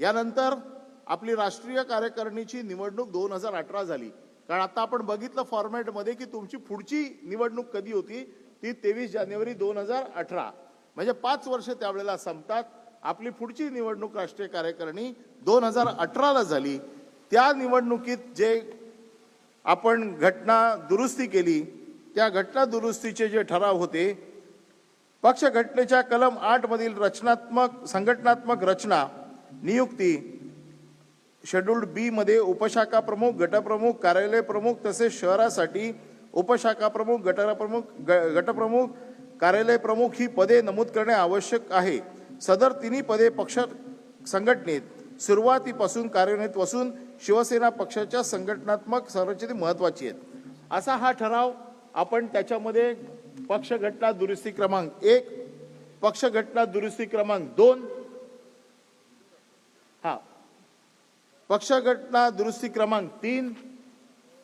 यानंतर आपली राष्ट्रीय कार्यकारिणीची निवडणूक दोन हजार अठरा झाली. कारण आता आपण बघितलं फॉर्मॅटमध्ये की तुमची पुढची निवडणूक कधी होती? ती तेवीस जानेवारी दोन हजार अठरा. म्हणजे पाच वर्ष त्यावेळेला संपतात. आपली पुढची निवडणूक राष्ट्रीय कार्यकारिणी दोन हजार अठराला झाली. त्या निवडणुकीत जे आपण घटना दुरुस्ती केली त्या घटना दुरुस्तीचे जे ठराव होते पक्ष घटनेच्या कलम आठमधील रचनात्मक संघटनात्मक रचना नियुक्ती शेड्यूल्ड बी मध्ये उपशाखा प्रमुख गटप्रमुख कार्यालय प्रमुख तसेच शहरासाठी उपशाखा प्रमुख गटप्रमुख ग- गटप्रमुख कार्यालय प्रमुख ही पदे नमूद करणे आवश्यक आहे. सदर तिन्ही पदे पक्ष संघटनेत सुरुवातीपासून कार्यान्वित असून शिवसेना पक्षाच्या संघटनात्मक संरचनेत महत्वाची आहेत. असा हा ठराव आपण त्याच्यामध्ये पक्षघटना दुरुस्ती क्रमांक एक पक्षघटना दुरुस्ती क्रमांक दोन हा. पक्ष घटना दुरुस्ती क्रमांक तीन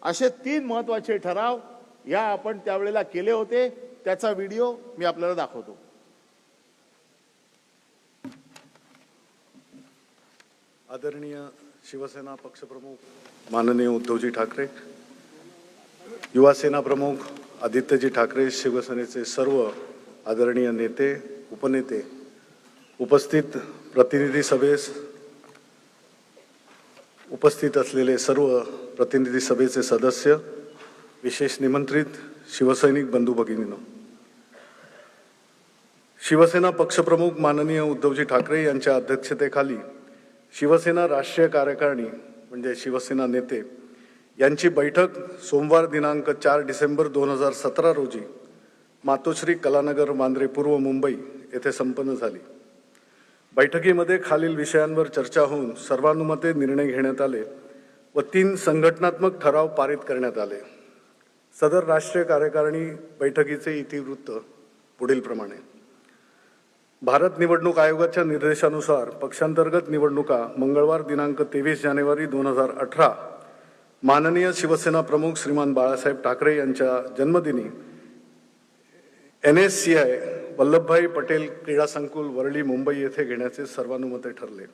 असे तीन महत्त्वाचे ठराव या आपण त्यावेळेला केले होते. त्याचा व्हिडिओ मी आपल्याला दाखवतो. आदरणीय शिवसेना पक्षप्रमुख माननीय उद्धवजी ठाकरे युवा सेना प्रमुख आदित्यजी ठाकरे शिवसेनेचे सर्व आदरणीय नेते उपनेते उपस्थित प्रतिनिधी सभेस उपस्थित असलेले सर्व प्रतिनिधी सभेचे सदस्य विशेष निमंत्रित शिवसैनिक बंधू भगिनींनो. शिवसेना पक्षप्रमुख माननीय उद्धवजी ठाकरे यांच्या अध्यक्षतेखाली शिवसेना राष्ट्रीय कार्यकारिणी म्हणजे शिवसेना नेते यांची बैठक सोमवार दिनांक चार डिसेंबर दोन हजार सतरा रोजी मातोश्री कलानगर मांद्रे पूर्व मुंबई येथे संपन्न झाली. बैठकीमध्ये खालील विषयांवर चर्चा होऊन सर्वानुमते निर्णय घेण्यात आले व तीन संघटनात्मक ठराव पारित करण्यात आले. सदर राष्ट्रीय कार्यकारिणी बैठकीचे इतिवृत्त पुढीलप्रमाणे भारत निवडणूक आयोगाच्या निर्देशानुसार पक्षांतर्गत निवडणुका मंगळवार दिनांक तेवीस जानेवारी दोन हजार अठरा माननीय शिवसेना प्रमुख श्रीमान बाळासाहेब ठाकरे यांच्या जन्मदिनी N S C I Vallabhbhai Patel क्रीडा संकुल वरळी मुंबई येथे घेण्याचे सर्वानुमते ठरले.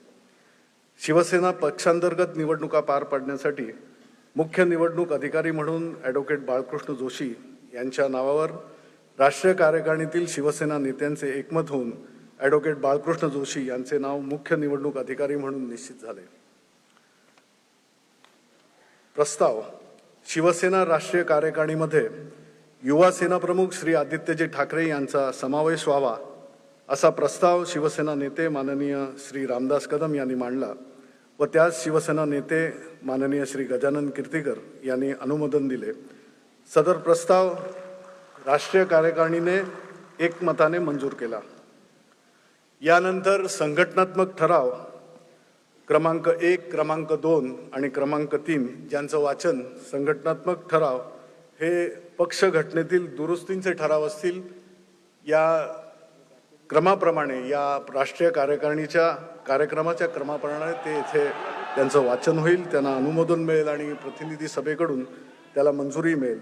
शिवसेना पक्षांतर्गत निवडणुका पार पाडण्यासाठी मुख्य निवडणूक अधिकारी म्हणून ॲडव्होकेट बाळकृष्ण जोशी यांच्या नावावर राष्ट्रीय कार्यकारिणीतील शिवसेना नेत्यांचे एकमत होऊन ॲडव्होकेट बाळकृष्ण जोशी यांचे नाव मुख्य निवडणूक अधिकारी म्हणून निश्चित झाले. प्रस्ताव शिवसेना राष्ट्रीय कार्यकारिणीमध्ये युवा सेना प्रमुख श्री आदित्यजी ठाकरे यांचा समावेश व्हावा असा प्रस्ताव शिवसेना नेते माननीय श्री रामदास कदम यांनी मांडला व त्यास शिवसेना नेते माननीय श्री गजानन कीर्तीकर यांनी अनुमोदन दिले. सदर प्रस्ताव राष्ट्रीय कार्यकारिणीने एकमताने मंजूर केला. यानंतर संघटनात्मक ठराव क्रमांक एक क्रमांक दोन आणि क्रमांक तीन ज्यांचं वाचन संघटनात्मक ठराव हे पक्ष घटनेतील दुरुस्तींचे ठराव असतील या क्रमाप्रमाणे या राष्ट्रीय कार्यकारिणीच्या कार्यक्रमाच्या क्रमाप्रमाणे ते येथे त्यांचं वाचन होईल त्यांना अनुमोदन मिळेल आणि प्रतिनिधी सभेकडून त्याला मंजुरी मिळेल.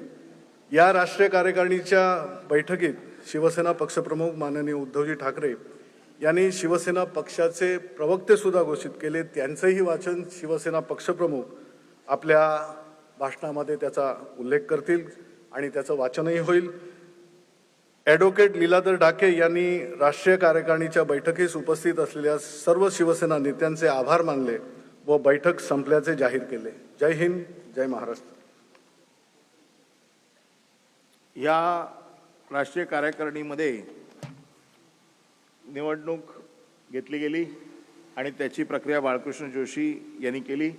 या राष्ट्रीय कार्यकारिणीच्या बैठकीत शिवसेना पक्षप्रमुख माननीय उद्धवजी ठाकरे यांनी शिवसेना पक्षाचे प्रवक्तेसुद्धा घोषित केले. त्यांचंही वाचन शिवसेना पक्षप्रमुख आपल्या भाषणामध्ये त्याचा उल्लेख करतील आणि त्याचं वाचनही होईल. ॲडव्होकेट लीलाधर ढाके यांनी राष्ट्रीय कार्यकारिणीच्या बैठकीस उपस्थित असलेल्या सर्व शिवसेना नेत्यांचे आभार मानले व बैठक संपल्याचे जाहीर केले. जय हिंद जय महाराष्ट्र. या राष्ट्रीय कार्यकारिणीमध्ये निवडणूक घेतली गेली आणि त्याची प्रक्रिया बाळकृष्ण जोशी यांनी केली.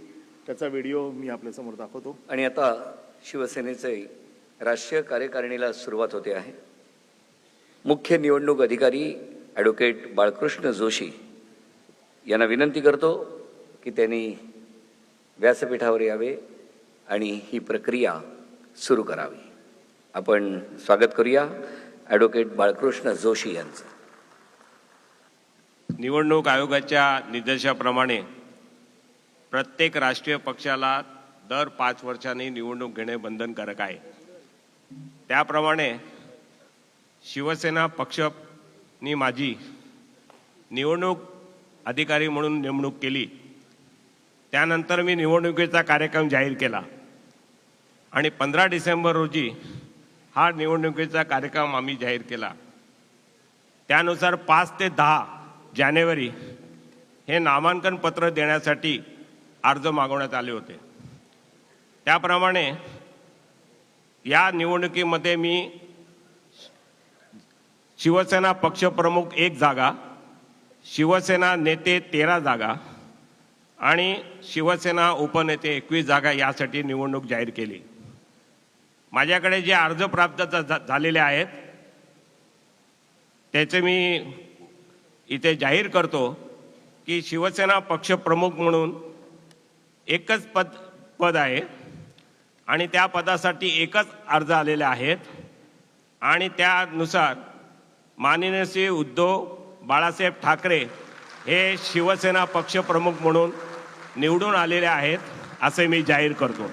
त्याचा व्हिडिओ मी आपल्यासमोर दाखवतो. आणि आता शिवसेनेचे राष्ट्रीय कार्यकारिणीला सुरुवात होते आहे. मुख्य निवडणूक अधिकारी ॲडव्होकेट बाळकृष्ण जोशी यांना विनंती करतो की त्यांनी व्यासपीठावर यावे आणि ही प्रक्रिया सुरू करावी. आपण स्वागत करूया ॲडव्होकेट बाळकृष्ण जोशी यांचं. निवडणूक आयोगाच्या निर्देशाप्रमाणे प्रत्येक राष्ट्रीय पक्षाला दर पाच वर्षांनी निवडणूक घेणे बंधनकारक आहे. त्याप्रमाणे शिवसेना पक्षनी माझी निवडणूक अधिकारी म्हणून नेमणूक केली. त्यानंतर मी निवडणुकीचा कार्यक्रम जाहीर केला. आणि पंधरा डिसेंबर रोजी हा निवडणुकीचा कार्यक्रम आम्ही जाहीर केला. त्यानुसार पाच ते दहा जानेवारी हे नामांकन पत्र देण्यासाठी अर्ज मागवण्यात आले होते. त्याप्रमाणे या निवडणुकीमध्ये मी शिवसेना पक्षप्रमुख एक जागा शिवसेना नेते तेरा जागा आणि शिवसेना उपनेते एकवीस जागा यासाठी निवडणूक जाहीर केली. माझ्याकडे जे अर्ज प्राप्त झालेले आहेत त्याचे मी इथे जाहीर करतो की शिवसेना पक्षप्रमुख म्हणून एकच पद पद आहे. आणि त्या पदासाठी एकच अर्ज आलेले आहेत. आणि त्यानुसार माननीय श्री उद्धव बाळासाहेब ठाकरे हे शिवसेना पक्षप्रमुख म्हणून निवडून आलेले आहेत असे मी जाहीर करतो.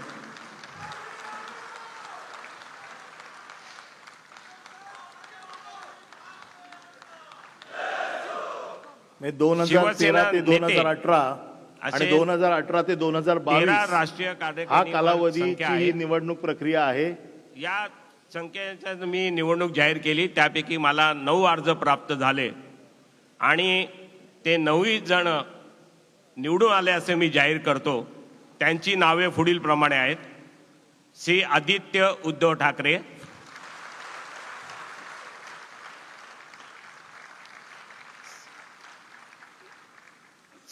दोन हजार तेरा ते दोन हजार अठरा आणि दोन हजार अठरा ते दोन हजार बावीस राष्ट्रीय हा कालावधीची संख्या ही निवडणूक प्रक्रिया आहे. या संख्येच्या मी निवडणूक जाहीर केली त्यापैकी मला नऊ अर्ज प्राप्त झाले. आणि ते नऊ जण निवडून आले असे मी जाहीर करतो. त्यांची नावे पुढील प्रमाणे आहेत. श्री आदित्य उद्धव ठाकरे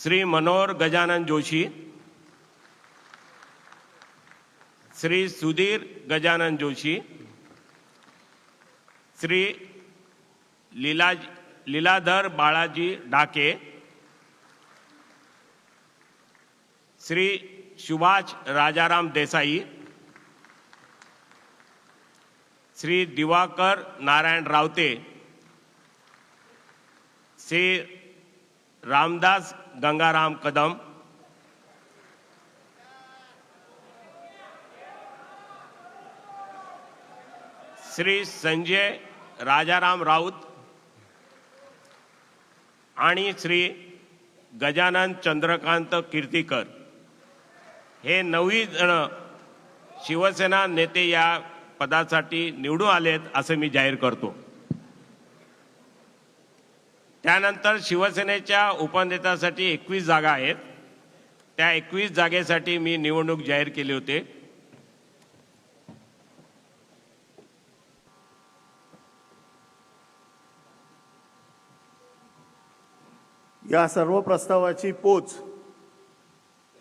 श्री मनोहर गजानन जोशी श्री सुधीर गजानन जोशी श्री लीला लीलाधर बाळाजी डाके श्री सुभाष राजाराम देसाई श्री दिवाकर नारायण रावते श्री रामदास गंगाराम कदम। श्री संजय राजाराम राऊत आणि श्री गजानन चंद्रकांत कीर्तीकर। हे नऊ जण शिवसेना नेते या पदासाठी निवडून आलेत असं मी जाहीर करतो. त्यानंतर शिवसेनेच्या उपनेत्यासाठी एकवीस जागा आहेत. त्या एकवीस जागेसाठी मी निवडणूक जाहीर केली होते. या सर्व प्रस्तावाची पोच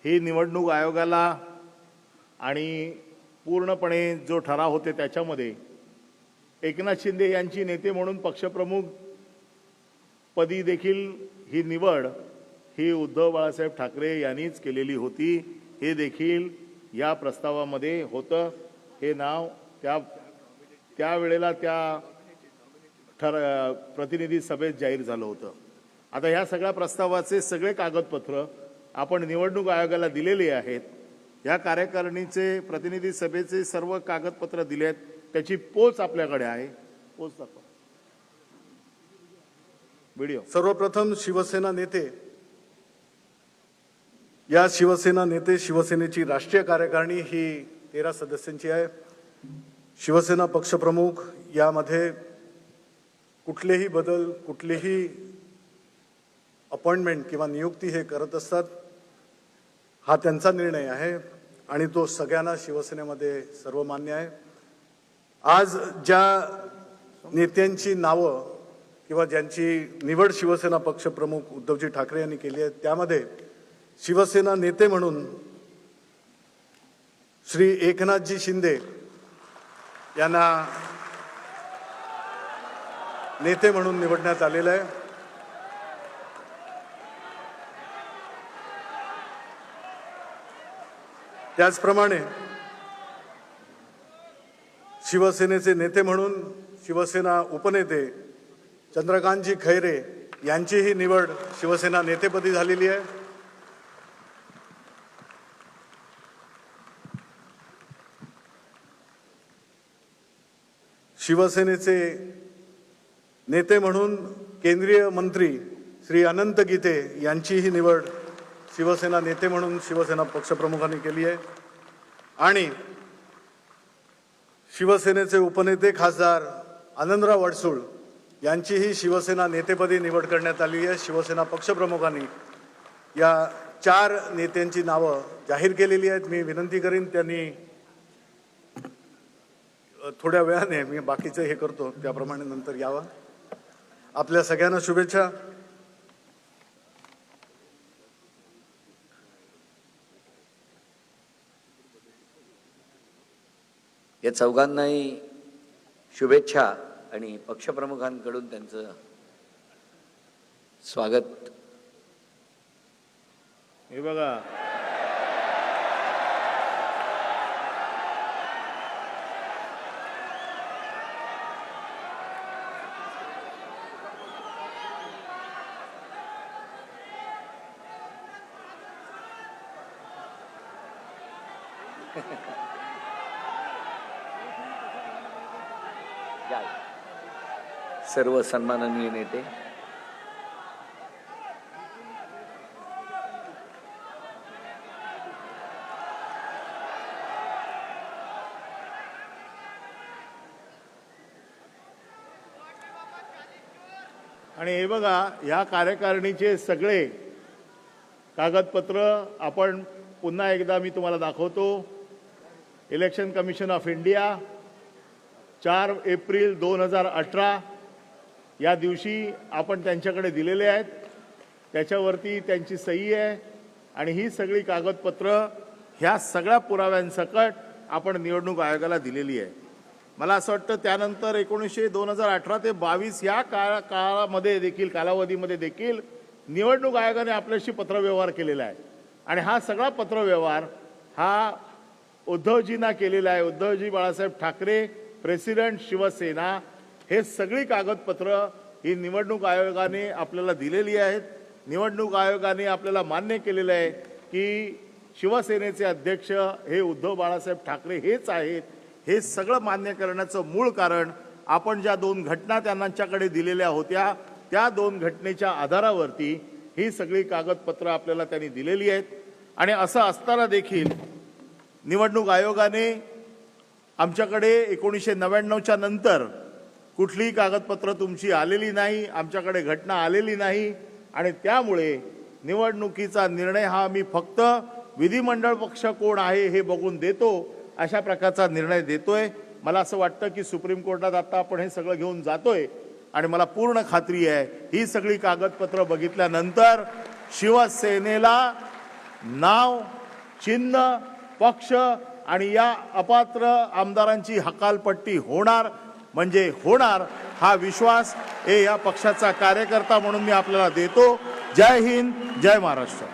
ही निवडणूक आयोगाला आणि पूर्णपणे जो ठराव होते त्याच्यामध्ये एकनाथ शिंदे यांची नेते म्हणून पक्षप्रमुख पदी देखील ही निवड ही उद्धव बाळासाहेब ठाकरे यांनीच केलेली होती. हे देखील या प्रस्तावामध्ये होतं. हे नाव त्या त्यावेळेला त्या ठर प्रतिनिधी सभेत जाहीर झालं होतं. आता ह्या सगळ्या प्रस्तावाचे सगळे कागदपत्र आपण निवडणूक आयोगाला दिलेले आहेत. या कार्यकारिणीचे प्रतिनिधी सभेचे सर्व कागदपत्र दिले आहेत त्याची पोच आपल्याकडे आहे. पोच दाखवा. व्हिडिओ सर्वप्रथम शिवसेना नेते या शिवसेना नेते शिवसेनेची राष्ट्रीय कार्यकारिणी ही तेरा सदस्यांची आहे. शिवसेना पक्षप्रमुख यामध्ये कुठलेही बदल कुठलीही अपॉइंटमेंट किंवा नियुक्ती हे करत असतात हा त्यांचा निर्णय आहे आणि तो सगळ्यांना शिवसेनेमध्ये सर्वमान्य आहे. आज ज्या नेत्यांची नावं किंवा ज्यांची निवड शिवसेना पक्षप्रमुख उद्धवजी ठाकरे यांनी केली आहे त्यामध्ये शिवसेना नेते म्हणून श्री एकनाथजी शिंदे यांना नेते म्हणून निवडण्यात आलेलं आहे. त्याचप्रमाणे शिवसेनेचे नेते म्हणून शिवसेना उपनेते चंद्रकांतजी खैरे यांचीही निवड शिवसेना नेतेपदी झालेली आहे. शिवसेनेचे नेते म्हणून केंद्रीय मंत्री श्री अनंत गीते यांचीही निवड शिवसेना नेते म्हणून शिवसेना पक्षप्रमुखांनी केली आहे. आणि शिवसेनेचे उपनेते खासदार आनंदराव अडसूळ यांचीही शिवसेना नेतेपदी निवड करण्यात आली आहे. शिवसेना पक्षप्रमुखांनी या चार नेत्यांची नावं जाहीर केलेली आहेत. मी विनंती करीन त्यांनी थोड्या वेळाने मी बाकीचं हे करतो. त्याप्रमाणे नंतर यावं. आपल्या सगळ्यांना शुभेच्छा. या चौघांनाही शुभेच्छा. आणि पक्षप्रमुखांकडून त्यांचं स्वागत. हे बघा. सर्व सन्माननीय नेते. आणि हे बघा या कार्यकारिणीचे सगळे कागदपत्र आपण पुन्हा एकदा मी तुम्हाला दाखवतो. इलेक्शन कमिशन ऑफ इंडिया चार एप्रिल दोन हजार अठरा या दिवशी आपण त्यांच्याकडे दिलेले आहेत. त्याच्यावरती त्यांची सही आहे. आणि ही सगळी कागदपत्र ह्या सगळ्या पुराव्यांसकट आपण निवडणूक आयोगाला दिलेली आहे. मला असं वाटतं त्यानंतर एकोणीसशे दोन हजार अठरा ते बावीस या काळा काळामध्ये देखील कालावधीमध्ये देखील निवडणूक आयोगाने आपल्याशी पत्रव्यवहार केलेला आहे. आणि हा सगळा पत्रव्यवहार हा उद्धवजींना केलेला आहे. उद्धवजी बाळासाहेब ठाकरे प्रेसिडेंट शिवसेना हे सगळी कागदपत्र ही निवडणूक आयोगाने आपल्याला दिलेली आहेत. निवडणूक आयोगाने आपल्याला मान्य केलेलं आहे की शिवसेनेचे अध्यक्ष हे उद्धव बाळासाहेब ठाकरे हेच आहेत. हे सगळं मान्य करण्याचं मूळ कारण आपण ज्या दोन घटना त्यांच्याकडे दिलेल्या होत्या त्या दोन घटनेच्या आधारावरती ही सगळी कागदपत्र आपल्याला त्यांनी दिलेली आहेत. आणि असं असताना देखील निवडणूक आयोगाने आमच्याकडे एकोणीसशे नव्याण्णवच्या नंतर कुठलीही कागदपत्र तुमची आलेली नाही आमच्याकडे घटना आलेली नाही आणि त्यामुळे निवडणुकीचा निर्णय हा मी फक्त विधिमंडळ पक्ष कोण आहे हे बघून देतो अशा प्रकारचा निर्णय देतोय. मला असं वाटतं की सुप्रीम कोर्टात आता आपण हे सगळं घेऊन जातोय आणि मला पूर्ण खात्री आहे ही सगळी कागदपत्र बघितल्यानंतर शिवसेनेला नाव चिन्ह पक्ष आणि या अपात्र आमदारांची हकालपट्टी होणार. म्हणजे होणार हा विश्वास हे या पक्षाचा कार्यकर्ता म्हणून मी आपल्याला देतो. जय हिंद जय महाराष्ट्र.